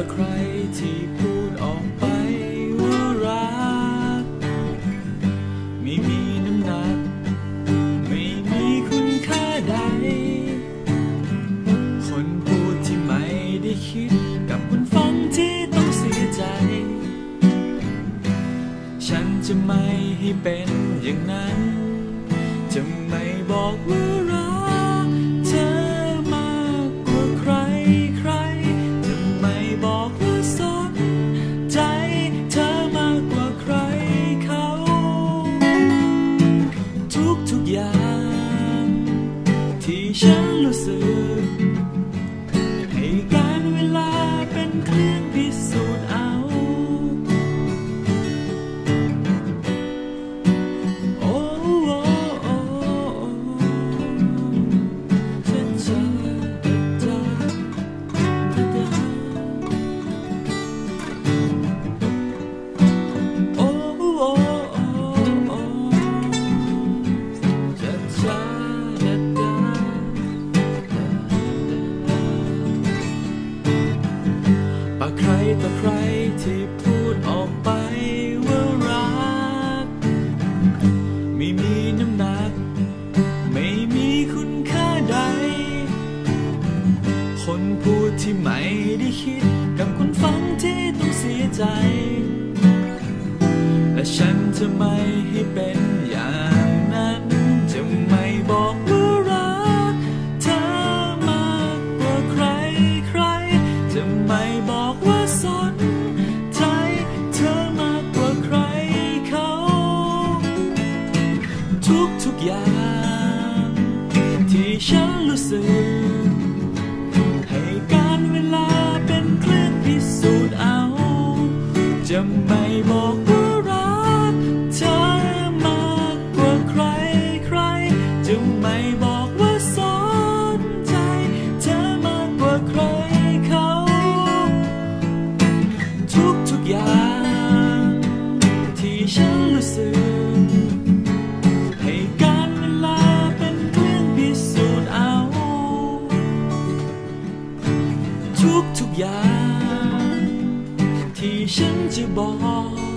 ากใครต่ใครที่พูดออกไปว่ารัก ไม่มีน้ำหนัก ไม่มีคุณค่าใด คนพูดที่ไม่ได้คิด กับคนฟังที่ต้องเสียใจ ฉันจะไม่ให้เป็นอย่างนั้น จะไม่บอกว่า ฉันรู้สึก คิดกับคนฟังที่ต้องเสียใจ และฉันจะไม่ให้เป็นอย่างนั้น จะไม่บอกว่ารักเธอมากกว่าใครใคร จะไม่บอกว่าสนใจเธอมากกว่าใครเขา ทุกทุกอย่างที่ฉันรู้สึก ฉันรู้สึกให้การเวลาเป็นเครื่องพิสูจน์เอา ทุกทุกอย่าง ที่ฉันจะบอก